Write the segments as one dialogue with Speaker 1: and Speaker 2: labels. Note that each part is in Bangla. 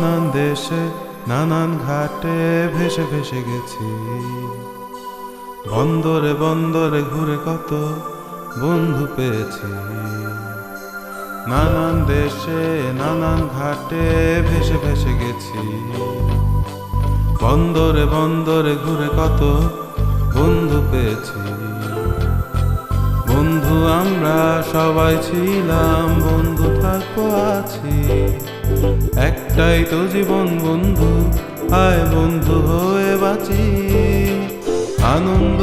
Speaker 1: নানান দেশে, নানান ঘাটে ভেসে ভেসে গেছি। বন্দরে বন্দরে ঘুরে কত বন্ধু পেয়েছি। নানান দেশে, নানান ঘাটে ভেসে ভেসে গেছি। বন্দরে বন্দরে ঘুরে কত বন্ধু পেয়েছি। বন্ধু আমরা সবাই ছিলাম, বন্ধু থাকব আছি। একটাই তো জীবন বন্ধু, আয় বন্ধু হয়ে বাঁচি। আনন্দ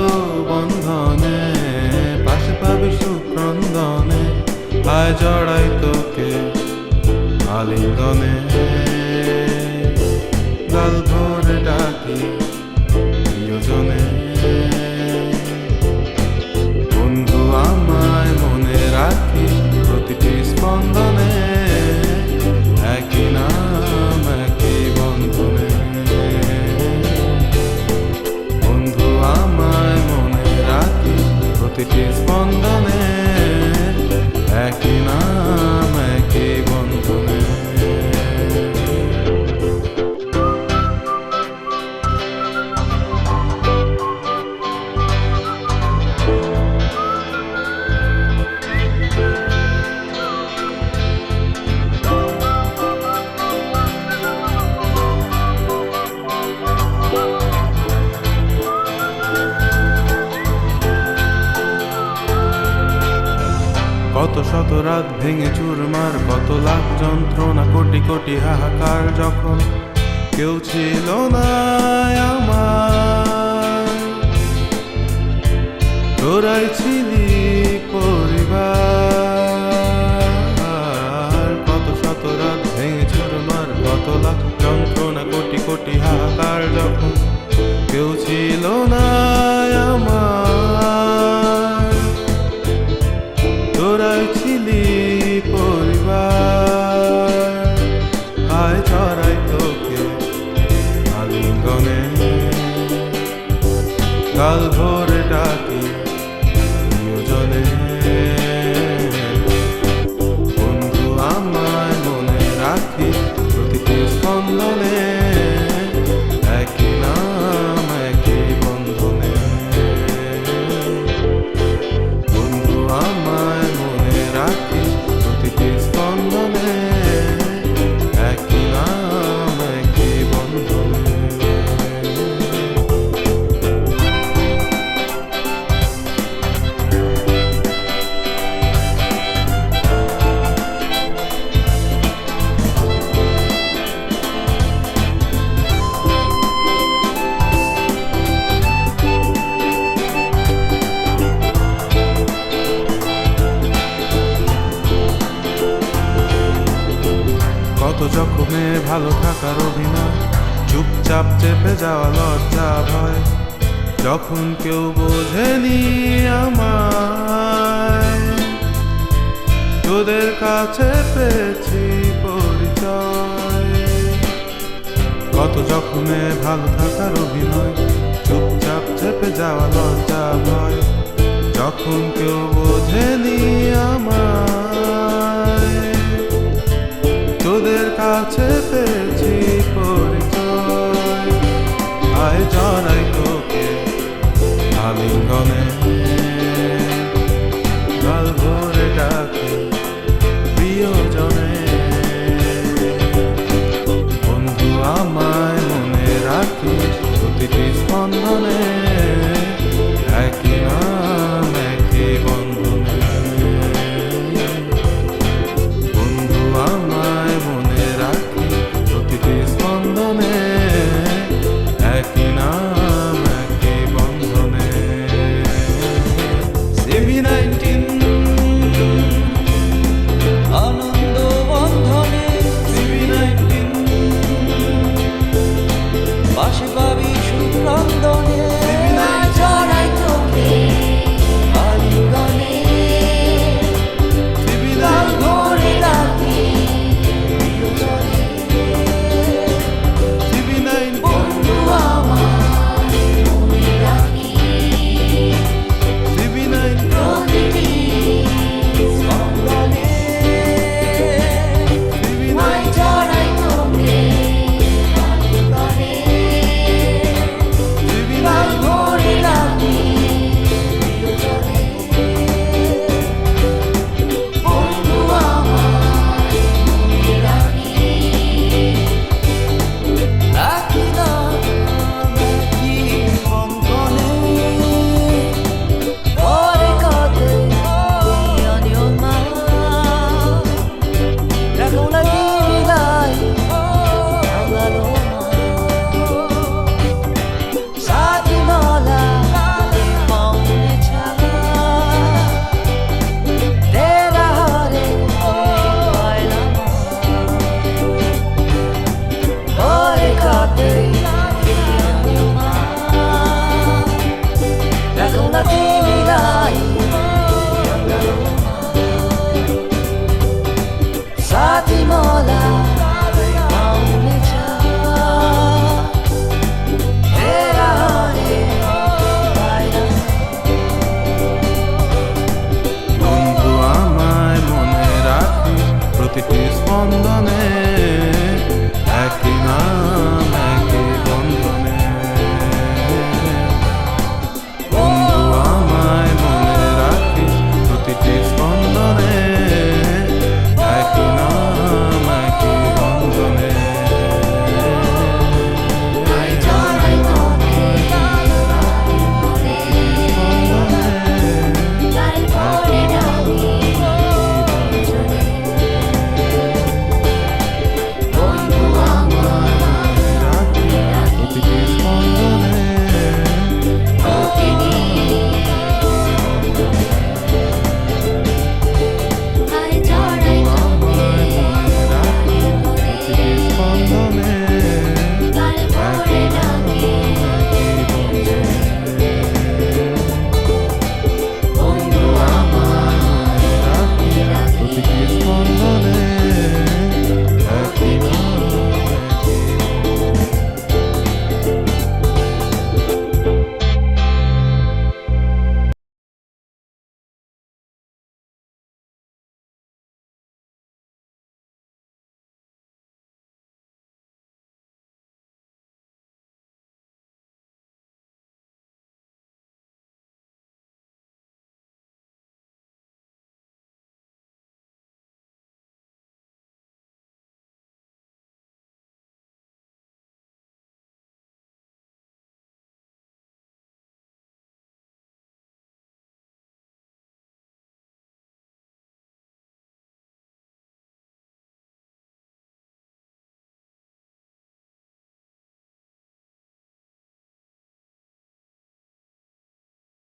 Speaker 1: বন্ধনে, পাশে পাবি সুক্রন্দনে আয় জড়াই তোকে আলিঙ্গনে। গাল কত রাত ভেঙে চুরমার, কত লাখ যন্ত্রণা, কোটি কোটি হাহাকার যখন কেউ ছিল না আমার। তোরাই ছিলি salvo ভালো থাকার অভিনয়। চুপচাপ চেপে যাওয়া লজ্জা, ভয়। যখন কেউ বোঝেনি আমায়, তোদের কাছে পেয়েছি পরিচয়। কত জখমে ভালো থাকার অভিনয়। চুপচাপ চেপে যাওয়া লজ্জা, ভয়। যখন কেউ বোঝেনি আমায় তোদের কাছে পেয়েছি পরিচয়। আয় জড়াই তোকে আলিঙ্গনে। in